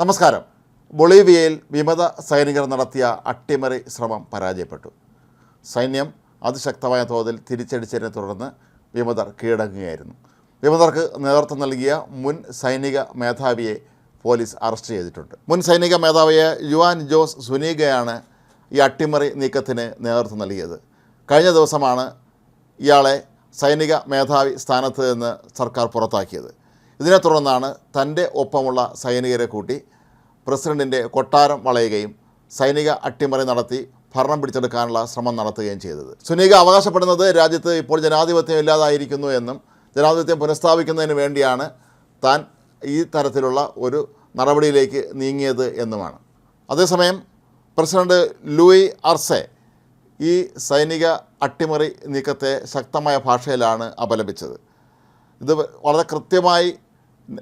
നമസ്കാരം. ബൊളീവിയയിൽ വിമത സൈനികർ നടത്തിയ അട്ടിമറി ശ്രമം പരാജയപ്പെട്ടു. സൈന്യം അതിശക്തമായ തോതിൽ തിരിച്ചടിച്ചതിനെ തുടർന്ന് വിമതർ കീഴടങ്ങുകയായിരുന്നു. വിമതർക്ക് നേതൃത്വം നൽകിയ മുൻ സൈനിക മേധാവിയെ പോലീസ് അറസ്റ്റ് ചെയ്തിട്ടുണ്ട്. മുൻ സൈനിക മേധാവിയെ യുവാൻ ജോസ് സുനീഗയാണ് ഈ അട്ടിമറി നീക്കത്തിന് നേതൃത്വം നൽകിയത്. കഴിഞ്ഞ ദിവസമാണ് ഇയാളെ സൈനിക മേധാവി സ്ഥാനത്ത് നിന്ന് സർക്കാർ പുറത്താക്കിയത്. ഇതിനെ തുടർന്നാണ് തന്റെ ഒപ്പമുള്ള സൈനികരെ കൂട്ടി പ്രസിഡന്റിന്റെ കൊട്ടാരം വളയുകയും സൈനിക അട്ടിമറി നടത്തി ഭരണം പിടിച്ചെടുക്കാനുള്ള ശ്രമം നടത്തുകയും ചെയ്തത്. സുനീക അവകാശപ്പെടുന്നത് രാജ്യത്ത് ഇപ്പോൾ ജനാധിപത്യം ഇല്ലാതായിരിക്കുന്നു എന്നും ജനാധിപത്യം പുനഃസ്ഥാപിക്കുന്നതിന് വേണ്ടിയാണ് താൻ ഈ തരത്തിലുള്ള ഒരു നടപടിയിലേക്ക് നീങ്ങിയത് എന്നുമാണ്. അതേസമയം പ്രസിഡന്റ് ലൂയി അർസെ ഈ സൈനിക അട്ടിമറി നീക്കത്തെ ശക്തമായ ഭാഷയിലാണ് അപലപിച്ചത്. ഇത് വളരെ കൃത്യമായി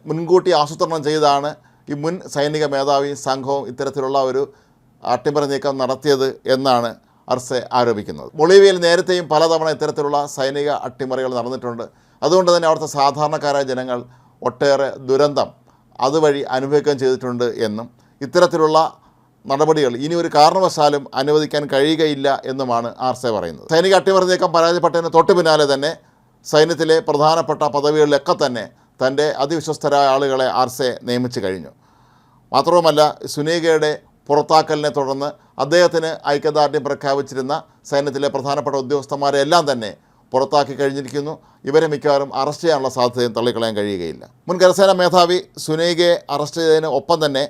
മുൻകൂട്ടി ആസൂത്രണം ചെയ്താണ് ഈ മുൻ സൈനിക മേധാവി സംഘവും ഇത്തരത്തിലുള്ള ഒരു അട്ടിമറി നീക്കം നടത്തിയത് എന്നാണ് അർസെ ആരോപിക്കുന്നത്. ബൊളീവിയയിൽ നേരത്തെയും പലതവണ ഇത്തരത്തിലുള്ള സൈനിക അട്ടിമറികൾ നടന്നിട്ടുണ്ട്. അതുകൊണ്ട് തന്നെ അവിടുത്തെ സാധാരണക്കാരായ ജനങ്ങൾ ഒട്ടേറെ ദുരന്തം അതുവഴി അനുഭവിക്കുകയും ചെയ്തിട്ടുണ്ട് എന്നും ഇത്തരത്തിലുള്ള നടപടികൾ ഇനി ഒരു കാരണവശാലും അനുവദിക്കാൻ കഴിയുകയില്ല എന്നുമാണ് ആർസെ പറയുന്നത്. സൈനിക അട്ടിമറി നീക്കം പരാജയപ്പെട്ടതിന് തൊട്ടു പിന്നാലെ തന്നെ സൈന്യത്തിലെ പ്രധാനപ്പെട്ട പദവികളിലൊക്കെ തന്നെ തന്റെ അതിവിശ്വസ്തരായ ആളുകളെ ആർസെ നിയമിച്ചു കഴിഞ്ഞു. മാത്രവുമല്ല സുനീകയുടെ പുറത്താക്കലിനെ തുടർന്ന് അദ്ദേഹത്തിന് ഐക്യദാർഢ്യം പ്രഖ്യാപിച്ചിരുന്ന സൈന്യത്തിലെ പ്രധാനപ്പെട്ട ഉദ്യോഗസ്ഥന്മാരെ എല്ലാം തന്നെ പുറത്താക്കി കഴിഞ്ഞിരിക്കുന്നു. ഇവരെ മിക്കവാറും അറസ്റ്റ് ചെയ്യാനുള്ള സാധ്യതയും തള്ളിക്കളയാൻ കഴിയുകയില്ല. മുൻ കരസേന മേധാവി സുനീകയെ അറസ്റ്റ് ചെയ്തതിന് ഒപ്പം തന്നെ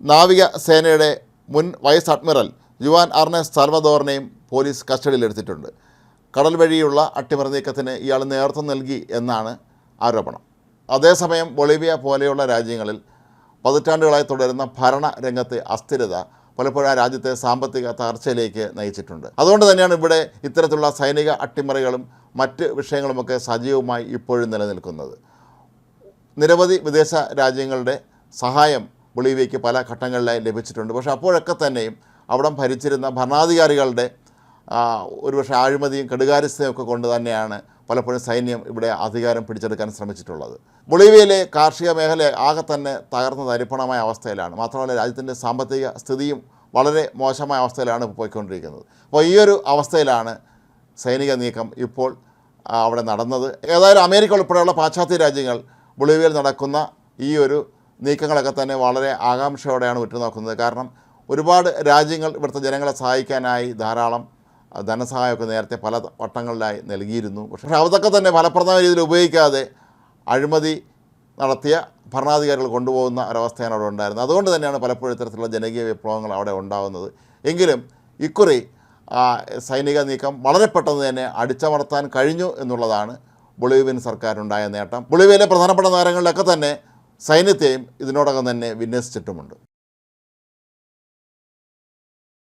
നാവിക സേനയുടെ മുൻ വൈസ് അഡ്മിറൽ യുവാൻ അർണസ് സാൽവദോറിനെയും പോലീസ് കസ്റ്റഡിയിലെടുത്തിട്ടുണ്ട്. കടൽ വഴിയുള്ള അട്ടിമറി നീക്കത്തിന് ഇയാൾ നേതൃത്വം നൽകി എന്നാണ് ആരോപണം. അതേസമയം ബൊളീവിയ പോലെയുള്ള രാജ്യങ്ങളിൽ പതിറ്റാണ്ടുകളായി തുടരുന്ന ഭരണ രംഗത്തെ അസ്ഥിരത പലപ്പോഴും ആ രാജ്യത്തെ സാമ്പത്തിക തകർച്ചയിലേക്ക് നയിച്ചിട്ടുണ്ട്. അതുകൊണ്ട് തന്നെയാണ് ഇവിടെ ഇത്തരത്തിലുള്ള സൈനിക അട്ടിമറികളും മറ്റ് വിഷയങ്ങളുമൊക്കെ സജീവമായി ഇപ്പോഴും നിലനിൽക്കുന്നത്. നിരവധി വിദേശ രാജ്യങ്ങളുടെ സഹായം ബൊളീവിയയ്ക്ക് പല ഘട്ടങ്ങളിലായി ലഭിച്ചിട്ടുണ്ട്. പക്ഷേ അപ്പോഴൊക്കെ തന്നെയും അവിടം ഭരിച്ചിരുന്ന ഭരണാധികാരികളുടെ ഒരുപക്ഷെ അഴിമതിയും കെടുകാര്യസ്ഥയും ഒക്കെ കൊണ്ട് തന്നെയാണ് പലപ്പോഴും സൈന്യം ഇവിടെ അധികാരം പിടിച്ചെടുക്കാൻ ശ്രമിച്ചിട്ടുള്ളത്. ബൊളീവിയയിലെ കാർഷിക മേഖല ആകെ തന്നെ തകർന്ന തരിപ്പണമായ അവസ്ഥയിലാണ്. മാത്രമല്ല രാജ്യത്തിന്റെ സാമ്പത്തിക സ്ഥിതിയും വളരെ മോശമായ അവസ്ഥയിലാണ് പോയിക്കൊണ്ടിരിക്കുന്നത്. അപ്പോൾ ഈ ഒരു അവസ്ഥയിലാണ് സൈനിക നീക്കം ഇപ്പോൾ അവിടെ നടന്നത്. ഏതായാലും അമേരിക്ക ഉൾപ്പെടെയുള്ള പാശ്ചാത്യ രാജ്യങ്ങൾ ബൊളീവിയയിൽ നടക്കുന്ന ഈ ഒരു നീക്കങ്ങളൊക്കെ തന്നെ വളരെ ആകാംക്ഷയോടെയാണ് ഉറ്റുനോക്കുന്നത്. കാരണം ഒരുപാട് രാജ്യങ്ങൾ ഇവിടുത്തെ ജനങ്ങളെ സഹായിക്കാനായി ധാരാളം ധനസഹായമൊക്കെ നേരത്തെ പല വട്ടങ്ങളിലായി നൽകിയിരുന്നു. പക്ഷേ അതൊക്കെ തന്നെ ഫലപ്രദമായ രീതിയിൽ ഉപയോഗിക്കാതെ അഴിമതി നടത്തിയ ഭരണാധികാരികൾ കൊണ്ടുപോകുന്ന ഒരവസ്ഥയാണ് അവിടെ ഉണ്ടായിരുന്നത്. അതുകൊണ്ട് തന്നെയാണ് പലപ്പോഴും ഇത്തരത്തിലുള്ള ജനകീയ വിപ്ലവങ്ങൾ അവിടെ ഉണ്ടാകുന്നത് എങ്കിലും ഇക്കുറി സൈനിക നീക്കം വളരെ പെട്ടെന്ന് തന്നെ അടിച്ചമർത്താൻ കഴിഞ്ഞു എന്നുള്ളതാണ് ബൊളീവിയൻ സർക്കാരിനുണ്ടായ നേട്ടം. ബൊളീവിയയിലെ പ്രധാനപ്പെട്ട നഗരങ്ങളിലൊക്കെ തന്നെ സൈന്യത്തെയും ഇതിനോടകം തന്നെ വിന്യസിച്ചിട്ടുമുണ്ട്.